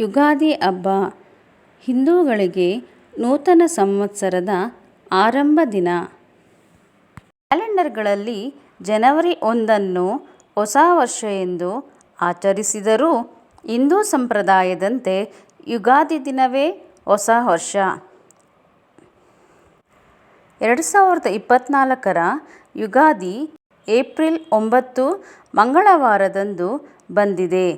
ಯುಗಾದಿ ಹಬ್ಬ ಹಿಂದೂಗಳಿಗೆ ನೂತನ ಸಂವತ್ಸರದ ಆರಂಭ ದಿನ. ಕ್ಯಾಲೆಂಡರ್ಗಳಲ್ಲಿ ಜನವರಿ ಒಂದನ್ನು ಹೊಸ ವರ್ಷ ಎಂದು ಆಚರಿಸಿದರೂ ಹಿಂದೂ ಸಂಪ್ರದಾಯದಂತೆ ಯುಗಾದಿ ದಿನವೇ ಹೊಸ ವರ್ಷ. ಎರಡು ಸಾವಿರದ ಇಪ್ಪತ್ನಾಲ್ಕರ ಯುಗಾದಿ ಏಪ್ರಿಲ್ ಒಂಬತ್ತು ಮಂಗಳವಾರದಂದು ಬಂದಿದೆ.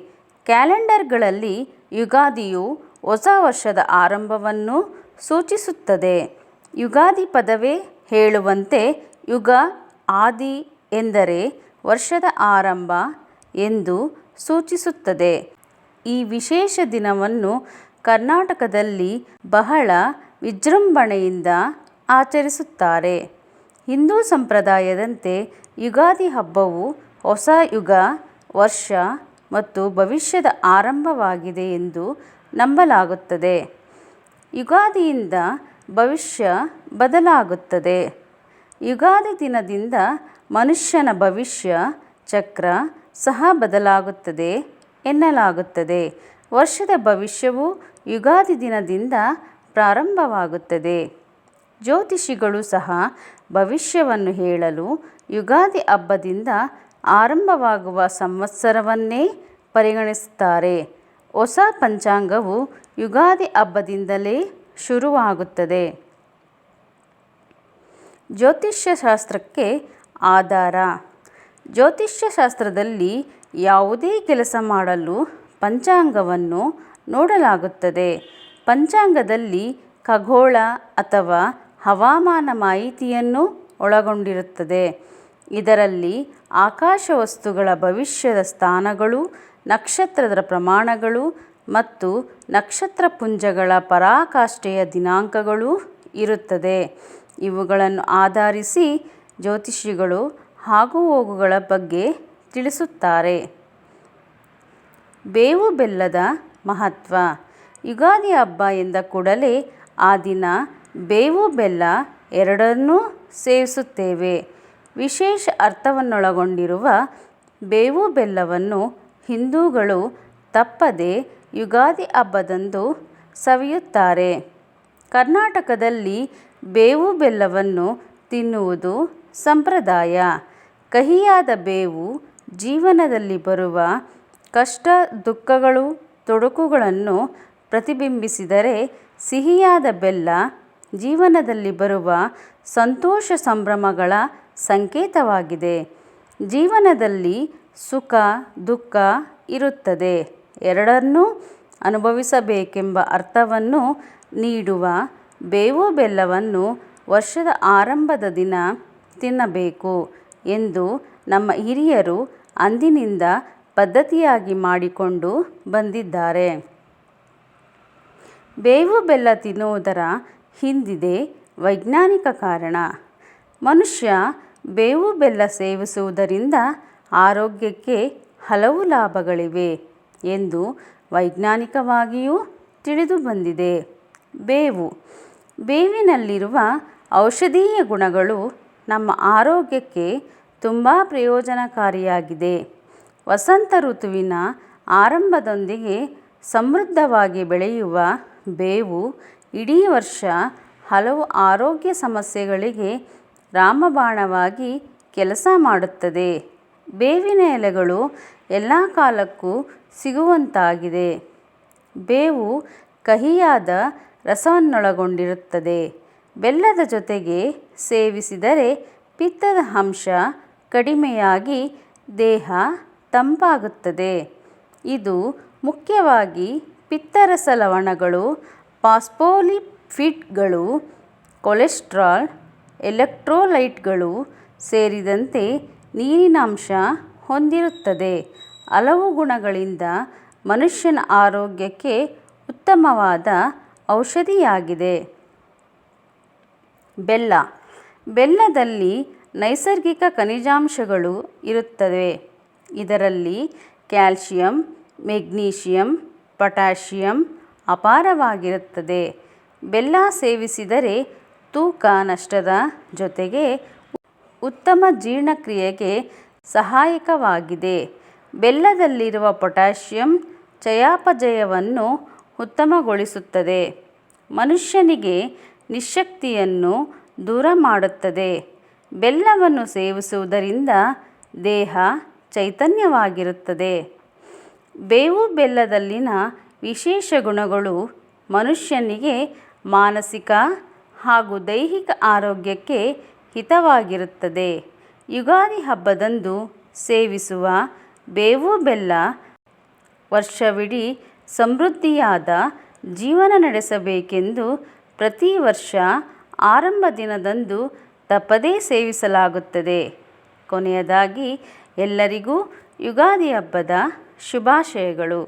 ಕ್ಯಾಲೆಂಡರ್ಗಳಲ್ಲಿ ಯುಗಾದಿಯು ಹೊಸ ವರ್ಷದ ಆರಂಭವನ್ನು ಸೂಚಿಸುತ್ತದೆ. ಯುಗಾದಿ ಪದವೇ ಹೇಳುವಂತೆ ಯುಗ ಆದಿ ಎಂದರೆ ವರ್ಷದ ಆರಂಭ ಎಂದು ಸೂಚಿಸುತ್ತದೆ. ಈ ವಿಶೇಷ ದಿನವನ್ನು ಕರ್ನಾಟಕದಲ್ಲಿ ಬಹಳ ವಿಜೃಂಭಣೆಯಿಂದ ಆಚರಿಸುತ್ತಾರೆ. ಹಿಂದೂ ಸಂಪ್ರದಾಯದಂತೆ ಯುಗಾದಿ ಹಬ್ಬವು ಹೊಸ ಯುಗ, ವರ್ಷ ಮತ್ತು ಭವಿಷ್ಯದ ಆರಂಭವಾಗಿದೆ ಎಂದು ನಂಬಲಾಗುತ್ತದೆ. ಯುಗಾದಿಯಿಂದ ಭವಿಷ್ಯ ಬದಲಾಗುತ್ತದೆ. ಯುಗಾದಿ ದಿನದಿಂದ ಮನುಷ್ಯನ ಭವಿಷ್ಯ ಚಕ್ರ ಸಹ ಬದಲಾಗುತ್ತದೆ ಎನ್ನಲಾಗುತ್ತದೆ. ವರ್ಷದ ಭವಿಷ್ಯವು ಯುಗಾದಿ ದಿನದಿಂದ ಪ್ರಾರಂಭವಾಗುತ್ತದೆ. ಜ್ಯೋತಿಷಿಗಳು ಸಹ ಭವಿಷ್ಯವನ್ನು ಹೇಳಲು ಯುಗಾದಿ ಹಬ್ಬದಿಂದ ಆರಂಭವಾಗುವ ಸಂವತ್ಸರವನ್ನೇ ಪರಿಗಣಿಸುತ್ತಾರೆ. ಹೊಸ ಪಂಚಾಂಗವು ಯುಗಾದಿ ಹಬ್ಬದಿಂದಲೇ ಶುರುವಾಗುತ್ತದೆ. ಜ್ಯೋತಿಷ್ಯಶಾಸ್ತ್ರಕ್ಕೆ ಆಧಾರ. ಜ್ಯೋತಿಷ್ಯಶಾಸ್ತ್ರದಲ್ಲಿ ಯಾವುದೇ ಕೆಲಸ ಮಾಡಲು ಪಂಚಾಂಗವನ್ನು ನೋಡಲಾಗುತ್ತದೆ. ಪಂಚಾಂಗದಲ್ಲಿ ಖಗೋಳ ಅಥವಾ ಹವಾಮಾನ ಮಾಹಿತಿಯನ್ನು ಒಳಗೊಂಡಿರುತ್ತದೆ. ಇದರಲ್ಲಿ ಆಕಾಶ ವಸ್ತುಗಳ ಭವಿಷ್ಯದ ಸ್ಥಾನಗಳು ನಕ್ಷತ್ರದ ಪ್ರಮಾಣಗಳು ಮತ್ತು ನಕ್ಷತ್ರಪುಂಜಗಳ ಪರಾಕಾಷ್ಠೆಯ ದಿನಾಂಕಗಳು ಇರುತ್ತದೆ. ಇವುಗಳನ್ನು ಆಧರಿಸಿ ಜ್ಯೋತಿಷಿಗಳು ಆಗುಹೋಗುಗಳ ಬಗ್ಗೆ ತಿಳಿಸುತ್ತಾರೆ. ಬೇವು ಬೆಲ್ಲದ ಮಹತ್ವ. ಯುಗಾದಿ ಹಬ್ಬ ಎಂದ ಕೂಡಲೇ ಆ ದಿನ ಬೇವು ಬೆಲ್ಲ ಎರಡನ್ನೂ ಸೇವಿಸುತ್ತೇವೆ. ವಿಶೇಷ ಅರ್ಥವನ್ನೊಳಗೊಂಡಿರುವ ಬೇವು ಬೆಲ್ಲವನ್ನು ಹಿಂದೂಗಳು ತಪ್ಪದೆ ಯುಗಾದಿ ಹಬ್ಬದಂದು ಸವಿಯುತ್ತಾರೆ. ಕರ್ನಾಟಕದಲ್ಲಿ ಬೇವು ಬೆಲ್ಲವನ್ನು ತಿನ್ನುವುದು ಸಂಪ್ರದಾಯ. ಕಹಿಯಾದ ಬೇವು ಜೀವನದಲ್ಲಿ ಬರುವ ಕಷ್ಟ ದುಃಖಗಳು ತೊಡಕುಗಳನ್ನು ಪ್ರತಿಬಿಂಬಿಸಿದರೆ ಸಿಹಿಯಾದ ಬೆಲ್ಲ ಜೀವನದಲ್ಲಿ ಬರುವ ಸಂತೋಷ ಸಂಭ್ರಮಗಳ ಸಂಕೇತವಾಗಿದೆ. ಜೀವನದಲ್ಲಿ ಸುಖ, ದುಃಖ ಇರುತ್ತದೆ. ಎರಡನ್ನೂ ಅನುಭವಿಸಬೇಕೆಂಬ ಅರ್ಥವನ್ನು ನೀಡುವ ಬೇವು ಬೆಲ್ಲವನ್ನು ವರ್ಷದ ಆರಂಭದ ದಿನ ತಿನ್ನಬೇಕು ಎಂದು ನಮ್ಮ ಹಿರಿಯರು ಅಂದಿನಿಂದ ಪದ್ಧತಿಯಾಗಿ ಮಾಡಿಕೊಂಡು ಬಂದಿದ್ದಾರೆ. ಬೇವು ಬೆಲ್ಲ ತಿನ್ನುವುದರ ಹಿಂದಿದೆ ವೈಜ್ಞಾನಿಕ ಕಾರಣ. ಮನುಷ್ಯ ಬೇವು ಬೆಲ್ಲ ಸೇವಿಸುವುದರಿಂದ ಆರೋಗ್ಯಕ್ಕೆ ಹಲವು ಲಾಭಗಳಿವೆ ಎಂದು ವೈಜ್ಞಾನಿಕವಾಗಿಯೂ ತಿಳಿದು ಬಂದಿದೆ. ಬೇವು. ಬೇವಿನಲ್ಲಿರುವ ಔಷಧೀಯ ಗುಣಗಳು ನಮ್ಮ ಆರೋಗ್ಯಕ್ಕೆ ತುಂಬ ಪ್ರಯೋಜನಕಾರಿಯಾಗಿದೆ. ವಸಂತ ಋತುವಿನ ಆರಂಭದೊಂದಿಗೆ ಸಮೃದ್ಧವಾಗಿ ಬೆಳೆಯುವ ಬೇವು ಇಡೀ ವರ್ಷ ಹಲವು ಆರೋಗ್ಯ ಸಮಸ್ಯೆಗಳಿಗೆ ರಾಮಬಾಣವಾಗಿ ಕೆಲಸ ಮಾಡುತ್ತದೆ. ಬೇವಿನ ಎಲೆಗಳು ಎಲ್ಲ ಕಾಲಕ್ಕೂ ಸಿಗುವಂತಾಗಿದೆ. ಬೇವು ಕಹಿಯಾದ ರಸವನ್ನೊಳಗೊಂಡಿರುತ್ತದೆ. ಬೆಲ್ಲದ ಜೊತೆಗೆ ಸೇವಿಸಿದರೆ ಪಿತ್ತದ ಅಂಶ ಕಡಿಮೆಯಾಗಿ ದೇಹ ತಂಪಾಗುತ್ತದೆ. ಇದು ಮುಖ್ಯವಾಗಿ ಪಿತ್ತರಸ ಲವಣಗಳು ಫಾಸ್ಫೋಲಿಪಿಡ್ಗಳು ಕೊಲೆಸ್ಟ್ರಾಲ್ ಎಲೆಕ್ಟ್ರೋಲೈಟ್ಗಳು ಸೇರಿದಂತೆ ನೀರಿನಾಂಶ ಹೊಂದಿರುತ್ತದೆ. ಹಲವು ಗುಣಗಳಿಂದ ಮನುಷ್ಯನ ಆರೋಗ್ಯಕ್ಕೆ ಉತ್ತಮವಾದ ಔಷಧಿಯಾಗಿದೆ. ಬೆಲ್ಲ. ಬೆಲ್ಲದಲ್ಲಿ ನೈಸರ್ಗಿಕ ಖನಿಜಾಂಶಗಳು ಇರುತ್ತವೆ. ಇದರಲ್ಲಿ ಕ್ಯಾಲ್ಶಿಯಂ ಮೆಗ್ನೀಷಿಯಂ ಪೊಟ್ಯಾಷಿಯಂ ಅಪಾರವಾಗಿರುತ್ತದೆ. ಬೆಲ್ಲ ಸೇವಿಸಿದರೆ ತೂಕ ನಷ್ಟದ ಜೊತೆಗೆ ಉತ್ತಮ ಜೀರ್ಣಕ್ರಿಯೆಗೆ ಸಹಾಯಕವಾಗಿದೆ. ಬೆಲ್ಲದಲ್ಲಿರುವ ಪೊಟ್ಯಾಷಿಯಂ ಚಯಾಪಚಯವನ್ನು ಉತ್ತಮಗೊಳಿಸುತ್ತದೆ. ಮನುಷ್ಯನಿಗೆ ನಿಶ್ಶಕ್ತಿಯನ್ನು ದೂರ ಮಾಡುತ್ತದೆ. ಬೆಲ್ಲವನ್ನು ಸೇವಿಸುವುದರಿಂದ ದೇಹ ಚೈತನ್ಯವಾಗಿರುತ್ತದೆ. ಬೇವು ಬೆಲ್ಲದಲ್ಲಿನ ವಿಶೇಷ ಗುಣಗಳು ಮನುಷ್ಯನಿಗೆ ಮಾನಸಿಕ ಹಾಗೂ ದೈಹಿಕ ಆರೋಗ್ಯಕ್ಕೆ ಹಿತವಾಗಿರುತ್ತದೆ. ಯುಗಾದಿ ಹಬ್ಬದಂದು ಸೇವಿಸುವ ಬೇವು ಬೆಲ್ಲ ವರ್ಷವಿಡೀ ಸಮೃದ್ಧಿಯಾದ ಜೀವನ ನಡೆಸಬೇಕೆಂದು ಪ್ರತಿ ವರ್ಷ ಆರಂಭ ದಿನದಂದು ತಪ್ಪದೇ ಸೇವಿಸಲಾಗುತ್ತದೆ. ಕೊನೆಯದಾಗಿ ಎಲ್ಲರಿಗೂ ಯುಗಾದಿ ಹಬ್ಬದ ಶುಭಾಶಯಗಳು.